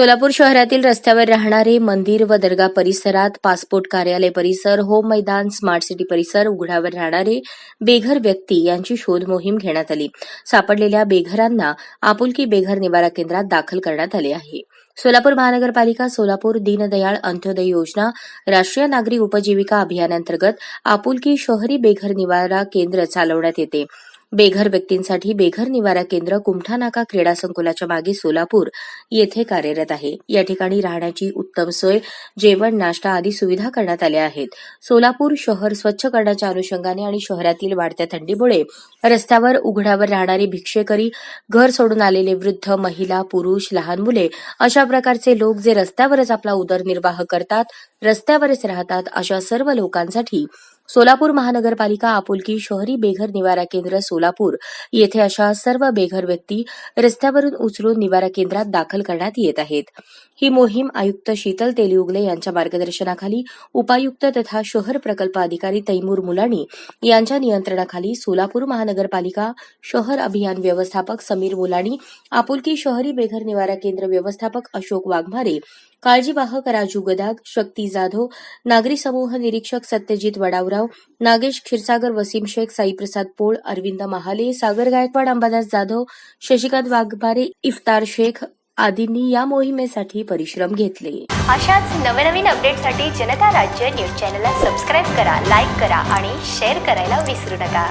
सोलापूर शहरातील रस्त्यावर राहणारे मंदिर व दर्गा परिसरात पासपोर्ट कार्यालय परिसर होम मैदान स्मार्ट सिटी परिसर उघड्यावर राहणारे बेघर व्यक्ती यांची शोध मोहीम घेण्यात आली. सापडलेल्या बेघरांना आपुलकी बेघर निवारा केंद्रात दाखल करण्यात आले आहे. सोलापूर महानगरपालिका सोलापूर दीनदयाळ अंत्योदय योजना राष्ट्रीय नागरी उपजीविका अभियानांतर्गत आपुलकी शहरी बेघर निवारा केंद्र चालवण्यात येते. बेघर व्यक्तींसाठी बेघर निवारा केंद्र कुमठा नाका क्रीडा संकुलाच्या मागे सोलापूर येथे कार्यरत आहे. या ठिकाणी राहण्याची उत्तम सोय जेवण नाश्ता आदी सुविधा करण्यात आल्या आहेत. सोलापूर शहर स्वच्छ करण्याच्या अनुषंगाने आणि शहरातील वाढत्या थंडीमुळे रस्त्यावर उघड्यावर राहणारे भिक्षेकरी घर सोडून आलेले वृद्ध महिला पुरुष लहान मुले अशा प्रकारचे लोक जे रस्त्यावरच आपला उदरनिर्वाह करतात रस्त्यावरच राहतात अशा सर्व लोकांसाठी सोलापूर महानगरपालिका आपुलकी शहरी बेघर निवारा केंद्र सोलापूर येथे अशा सर्व बेघर व्यक्ती रस्त्यावरून उचलून निवारा केंद्रात दाखल करण्यात येत आहेत. ही मोहीम आयुक्त शीतल तेलिउगले यांच्या मार्गदर्शनाखाली उपायुक्त तथा शहर प्रकल्प अधिकारी तैमूर मुलाणी यांच्या नियंत्रणाखाली सोलापूर महानगरपालिका शहर अभियान व्यवस्थापक समीर मुलाणी आपुलकी शहरी बेघर निवारा केंद्र व्यवस्थापक अशोक वाघमारे काळजीवाहक राजू गदाग शक्ती जाधव नागरी समूह निरीक्षक सत्यजित वडावरा जाधव नागेश क्षीरसागर वसीम शेख साईप्रसाद पोळ अरविंद महाले सागर गायकवाड अंबादास जाधव शशिकांत वाघमारे इफ्तार शेख आदींनी या मोहिमेसाठी परिश्रम घेतले. अशाच नवनवीन अपडेटसाठी जनता राज्य न्यूज चॅनलला सबस्क्राईब करा लाईक करा आणि शेअर करायला विसरू नका.